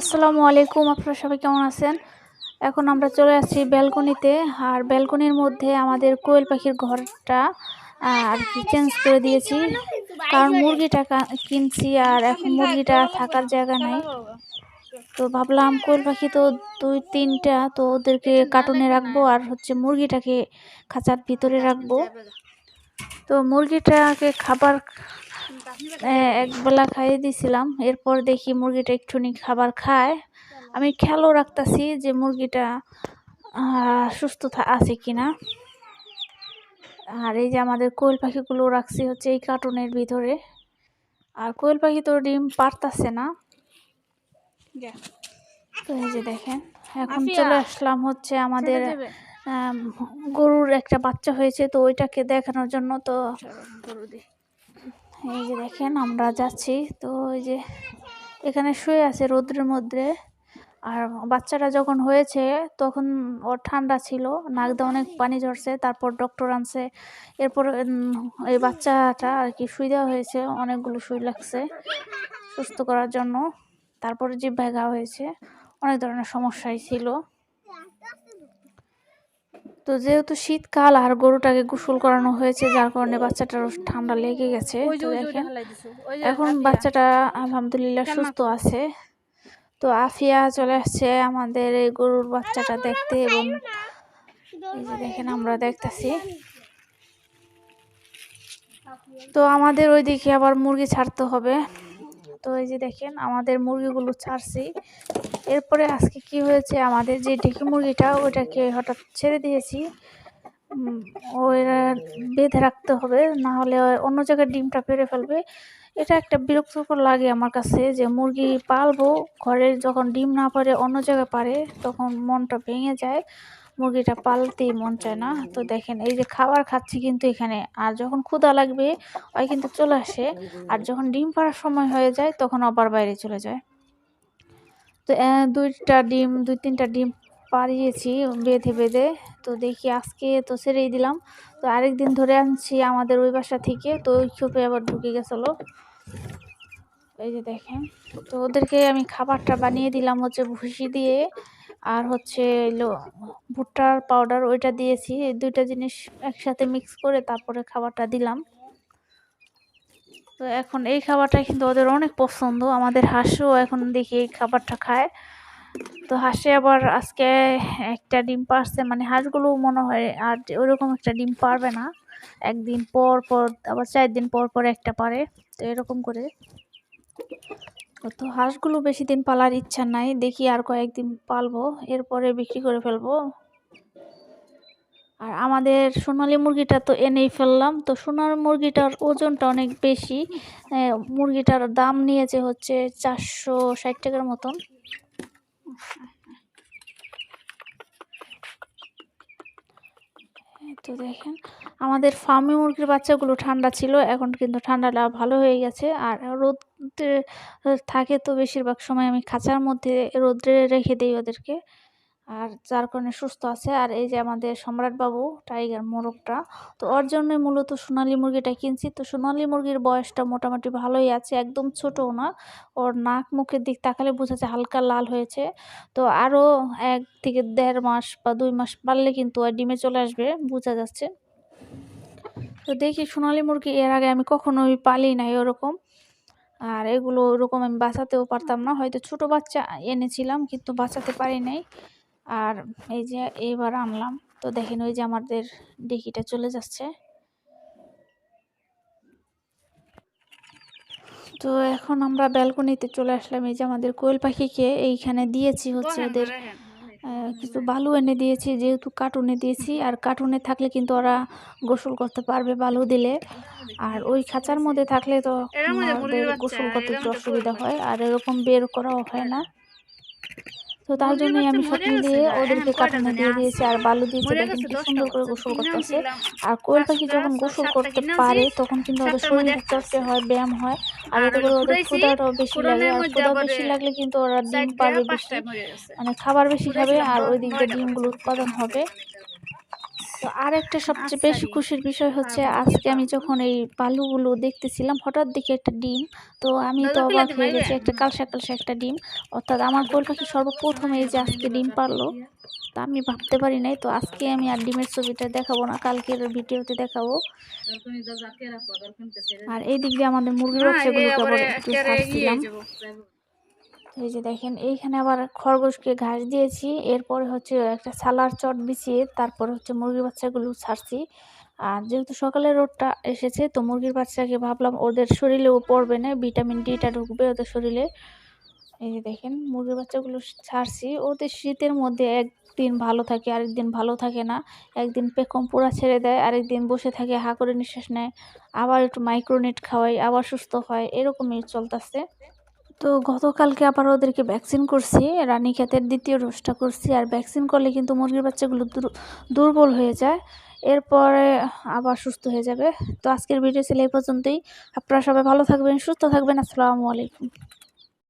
আসসালামু আলাইকুম, আপনারা সবাই কেমন আছেন? এখন আমরা চলে আসছি ব্যালকনিতে, আর ব্যালকনির মধ্যে আমাদের কোয়েল পাখির ঘরটা আর কি চেঞ্জ করে দিয়েছি। কারণ মুরগিটা কিনছি, আর এখন মুরগিটা থাকার জায়গা নাই। তো ভাবলাম কোয়েল পাখি তো দুই, তিনটা, তো ওদেরকে কার্টুনে রাখব, আর হচ্ছে মুরগিটাকে খাঁচার ভিতরে রাখব। তো মুরগিটাকে খাবার একবেলা খাইয়ে দিয়েছিলাম এরপর দেখি মুরগিটা একটুখানি খাবার খায়। আমি খেয়ালও রাখতেছি যে মুরগিটা সুস্থ আছে কিনা। আর এই যে আমাদের কোয়েল পাখিগুলো রাখছি হচ্ছে এই কার্টুনের ভিতরে। আর কোয়েল পাখি তো ডিম পারতাছে না। তো এই যে দেখেন এখন চলে আসলাম হচ্ছে আমাদের গরুর একটা বাচ্চা হয়েছে তো ওইটাকে দেখানোর জন্য তো এই যে দেখেন, আমরা যাচ্ছি। তো এই যে এখানে শুয়ে আছে রোদ্রের মধ্যে। আর বাচ্চাটা যখন হয়েছে, তখন ওর ঠান্ডা ছিল নাক দিয়ে অনেক পানি ঝরছে, তারপর ডক্টর আনছে। এরপর এই বাচ্চাটা আর কি শুই দেওয়া হয়েছে, অনেকগুলো সুই লাগছে সুস্থ করার জন্য। তারপরে জিভ ঘা হয়েছে, অনেক ধরনের সমস্যাই ছিল। তো যেহেতু শীতকাল আর গরুটাকে গোসল করানো হয়েছে যার কারণে বাচ্চাটার ঠান্ডা লেগে গেছে। তো দেখেন এখন বাচ্চাটা আলহামদুলিল্লাহ সুস্থ আছে। তো আফিয়া চলে আসছে আমাদের এই গরুর বাচ্চাটা দেখতে এবং এই যে দেখেন আমরা দেখতেছি। তো আমাদের ওইদিকে আবার মুরগি ছাড়তে হবে। তো এই যে দেখেন, আমাদের মুরগিগুলো ছাড়ছি। এরপরে আজকে কি হয়েছে? আমাদের যে ডেকে মুরগিটা ওইটাকে হঠাৎ ছেড়ে দিয়েছি। ওরা বেঁধে রাখতে হবে, না হলে অন্য জায়গায় ডিমটা পেরে ফেলবে। এটা একটা বিরক্তকর লাগে আমার কাছে যে মুরগি পালবো, ঘরে যখন ডিম না পারে, অন্য জায়গায় পারে, তখন মনটা ভেঙে যায়। মুরগিটা পালতেই মন চায় না। তো দেখেন, এই যে খাবার খাচ্ছি কিন্তু এখানে। আর যখন ক্ষুধা লাগবে, ওই কিন্তু চলে আসে। আর যখন ডিম পাড়ার সময় হয়ে যায়, তখন আবার বাইরে চলে যায়। তো দুইটা ডিম, দুই, তিনটা ডিম পাড়িয়েছি, বেঁধে বেঁধে। তো দেখি আজকে তো ছেড়েই দিলাম। তো আরেক দিন ধরে আনছি আমাদের ওই বাসা থেকে। তো ওই চোপে আবার ঢুকে গেছিল। এই যে দেখেন, তো ওদেরকে আমি খাবারটা বানিয়ে দিলাম হচ্ছে ভুসি দিয়ে। আর হচ্ছে ভুট্টার পাউডার ওইটা দিয়েছি, এই দুইটা জিনিস একসাথে মিক্স করে তারপরে খাবারটা দিলাম। তো এখন এই খাবারটা কিন্তু ওদের অনেক পছন্দ, আমাদের হাঁসও এখন দেখি এই খাবারটা খায়। তো হাঁসে আবার আজকে একটা ডিম পারছে মানে হাঁসগুলো মনে হয় আর ওরকম একটা ডিম পারবে না। একদিন পর পর, আবার চার দিন পর পর একটা পারে তো এরকম করে। তো হাঁসগুলো বেশি দিন পালার ইচ্ছা নাই, দেখি আর কয়েকদিন পালবো, এরপরে বিক্রি করে ফেলব। আর আমাদের সোনালি মুরগিটা তো এনেই ফেললাম, তো সোনার মুরগিটার ওজনটা অনেক বেশি মুরগিটার দাম নিয়েছে হচ্ছে চারশো ষাট টাকার মতন এই তো দেখেন, আমাদের ফার্মে মুরগির বাচ্চাগুলো ঠান্ডা ছিল, এখন কিন্তু ঠান্ডাটা ভালো হয়ে গেছে। আর রোদ্রে থাকে তো বেশিরভাগ সময় আমি খাঁচার মধ্যে রোদ্রে রেখে দিই ওদেরকে। আর যার কারণে সুস্থ আছে। আর এই যে আমাদের সম্রাট বাবু টাইগার মোরগটা, তো ওর জন্য মূলত সোনালী মুরগিটা কিনছি। তো সোনালি মুরগির বয়সটা মোটামুটি ভালোই আছে, একদম ছোটও না। ওর নাক মুখের দিক তাকালে বোঝা যায় হালকা লাল হয়েছে। তো আরও এক থেকে দেড় মাস বা দুই মাস পারলে কিন্তু আর ডিমে চলে আসবে, বোঝা যাচ্ছে। তো দেখি সোনালী মুরগি এর আগে আমি কখনোই পালি নাই ওরকম। আর এগুলো ওরকম আমি বাঁচাতেও পারতাম না। হয়তো ছোট বাচ্চা এনেছিলাম, কিন্তু বাঁচাতে পারি নাই। আর এই যে এইবার আনলাম। তো দেখেন ওই যে আমাদের ডিকিটা চলে যাচ্ছে। তো এখন আমরা ব্যালকনিতে চলে আসলাম। এই যে আমাদের কোয়েল পাখিকে এইখানে দিয়েছি হচ্ছে ওদের কিছু বালু এনে দিয়েছি যেহেতু কার্টুনে দিয়েছি। আর কার্টুনে থাকলে কিন্তু ওরা গোসল করতে পারবে বালু দিলে। আর ওই খাঁচার মধ্যে থাকলে তো ওদের গোসল করতে একটু অসুবিধা হয়। আর এরকম বের করাও হয় না। তো তার জন্য জন্যই আমি সব মরে মিলিয়ে না, ওদেরকে জানি দিয়ে দিয়েছি আর বালু দিয়েছি মরে দেখেন কি সুন্দর করে গোসল করতেছে। আর কোয়েল পাখি যখন গোসল করতে পারে তখন কিন্তু ওদের শরীর চর্চা হয় ব্যায়াম হয়। আর ওদের এতে করে ওদের ক্ষুদাটাও বেশি লাগে আর ক্ষুদা বেশি লাগলে কিন্তু ওরা ডিম পাবে বেশি। মানে খাবার বেশি খাবে আর ওই দিক দিয়ে ডিমগুলো উৎপাদন হবে। তো আর একটা সবচেয়ে বেশি খুশির বিষয় হচ্ছে আজকে আমি যখন এই বালুগুলো দেখতেছিলাম হঠাৎ দেখি একটা ডিম। তো আমি তো অবাক হয়ে গেছি একটা কালসা কালসা একটা ডিম। অর্থাৎ আমার কোল পাখি সর্বপ্রথম এই যে আজকে ডিম পারল? তা আমি ভাবতে পারি নাই। তো আজকে আমি আর ডিমের ছবিটা দেখাবো না কালকের ভিডিওতে দেখাবো। আর এই দিক দিয়ে আমাদের মুরগির বাচ্চাগুলোকে আবার একটু ছাড়ছিলাম এই যে দেখেন, এইখানে আবার খরগোশকে ঘাস দিয়েছি। এরপরে হচ্ছে একটা সালার চট বিছিয়ে তারপরে হচ্ছে মুরগির বাচ্চাগুলো ছাড়ছি। আর যেহেতু সকালে রোদটা এসেছে, তো মুরগির বাচ্চাকে ভাবলাম ওদের শরীরেও পড়বে না, ভিটামিন ডিটা ঢুকবে ওদের শরীরে। এই যে দেখেন, মুরগির বাচ্চাগুলো ছাড়ছি। ওদের শীতের মধ্যে একদিন ভালো থাকে, আরেকদিন ভালো থাকে না। একদিন পেকম পোড়া ছেড়ে দেয়, আরেকদিন বসে থাকে, হা করে নিঃশ্বাস নেয়। আবার একটু মাইক্রোনেট খাওয়াই, আবার সুস্থ হয়, এরকমই চলতেছে। তো গতকালকে আবার ওদেরকে ভ্যাকসিন করছি, রানী খেতের দ্বিতীয় ডোজটা করছি, আর ভ্যাকসিন করলে কিন্তু মুরগির বাচ্চাগুলো দুর্বল হয়ে যায়। এরপরে আবার সুস্থ হয়ে যাবে। তো আজকের ভিডিও ছিল এই পর্যন্তই। আপনারা সবাই ভালো থাকবেন, সুস্থ থাকবেন। আসসালামু আলাইকুম।